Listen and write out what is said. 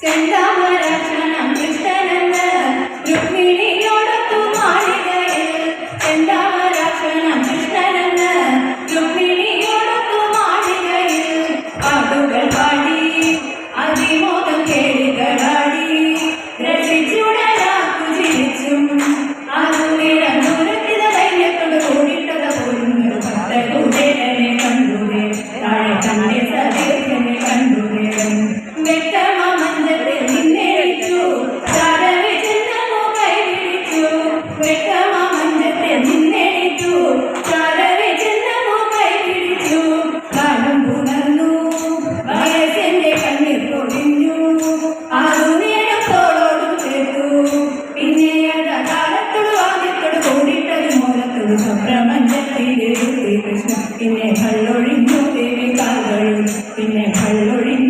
చెంతమరచన സംഭ്രമഞ്ചത്തിലെ കൃഷ്ണ പിന്നെ കള്ളൊഴിഞ്ഞു ദേവി കാലുകളും പിന്നെ